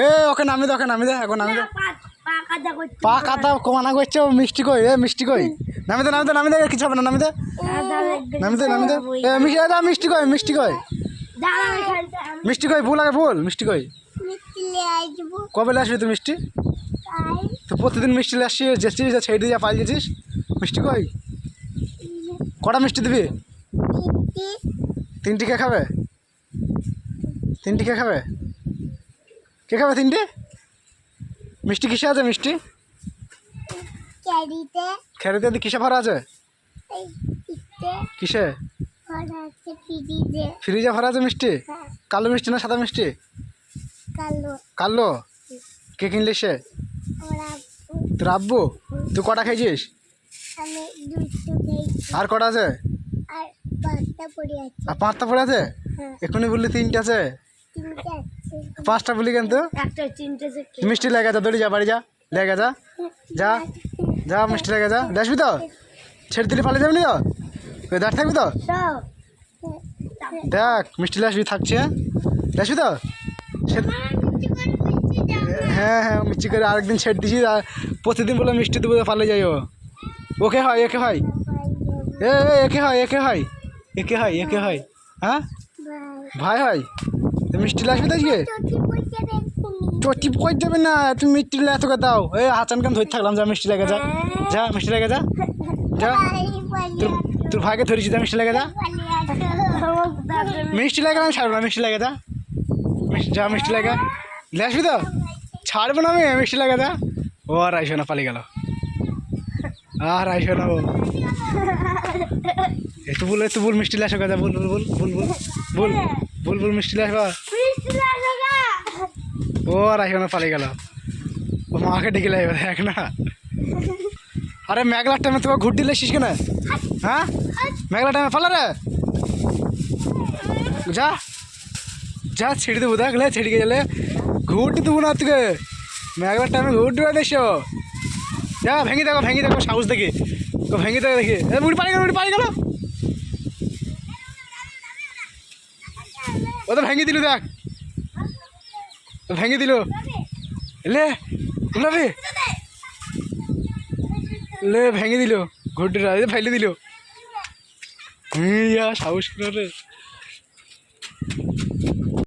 এ ওকে নামি দে ওকে নামি দে এখন নামি দে। পা- কাদা কাতা কমানা করছে ও মিষ্টি কই এ মিষ্টি কই। নামি দে নামি দে নামি দে কিছু হবে না নামি দে। নামি দে নামি দে। এ মিষ্টি দা মিষ্টি কই মিষ্টি কই। মিষ্টি কই ভুল আগে ভুল মিষ্টি কই। কবে আসবি তুই মিষ্টি? তো প্রতিদিন মিষ্টি নিয়ে আসছিস যেছিস যা ছেড়ে দিয়ে যা পালিয়েছিস মিষ্টি কই? কটা মিষ্টি দিবি? তিনটি কে খাবে? তিনটি কে খাবে? কে খাবে তিনটি? মিষ্টি কিসে আছে মিষ্টি? খেরিতে কিসে ভরা আছে? কিসে? ফ্রিজে। ভরা আছে মিষ্টি? হ্যাঁ। কালো মিষ্টি না সাদা মিষ্টি? কালো। কে কিনলি সে? তোর আব্বু? তুই কটা খেয়েছিস? আর কটা আছে। আর পাঁচটা পড়ে আছে? হ্যাঁ। এখনই বললি তিনটে আছে? পাঁচটা বলি কিন্তু। মিষ্টি লেগে যা দৌড়ি যা বাড়ি যা লেগে যা যা যা মিষ্টি লেগে যা। দেখবি তো? ছেড়ে দিলে পালিয়ে যাবি তো? দাঁড় থাকবি তো? দেখ মিষ্টি লে আসবি থাকছে। দেখবি তো? হ্যাঁ হ্যাঁ মিষ্টি করে আরেকদিন ছেড়ে দিছি আর প্রতিদিন বলে মিষ্টি দেবো পালিয়ে যাই ও ওকে হয় একে হয়। এ এ, একে হয় একে হয়। একে হয় একে হয়। হ্যাঁ? ভাই হয়? তো মিষ্টি লে আসবি তো আজকে? চটি কই যাবে না? তুমি মিষ্টি লে তোকে দাও। এই হাচান কান ধরে থাকলাম যা মিষ্টি লেগে যা। যা মিষ্টি লেগে যা। যা। তোর ভাইকে ধরেছি যা মিষ্টি লেগে যা। মিষ্টি লাগে আমি ছাড়বো না মিষ্টি লাগে যা। মিষ্টি যা মিষ্টি লাগে। আসবি তো? ছাড়বো না আমি মিষ্টি লাগে যা। ও আর আইসো না পালিয়ে গেল। আর আইসো না ও। একটু বল একটু বল মিষ্টি লাসো কথা বল বল বল বল বল। বল বল বল মিষ্টি লাসবা ও আর না পালিয়ে গেল। ও মাকে ডেকে লাগবে দেখ না। আরে মেঘলার টাইমে তোমার ঘুরটি লেছিস কেন হ্যাঁ মেঘলা টাইমে পালা রে যা। যা ছেড়ে দেবো দেখলে ছেড়ে গেলে। ঘুরটি দেবো না তোকে। মেঘলার টাইমে ঘুরটি দেশো যা ভেঙে দেখো ভেঙে দেখো সাহস দেখি। ভেঙে দেখো। দেখি মুড়ি পাড়ি গেল মুড়ি পাড়ি গেল। ও তো ভেঙে দিল দেখ। ভেঙে দিল। লে গোলাপি লে, ভেঙে দিল। ঘুরটা ফেলে দিল। সাহস করে।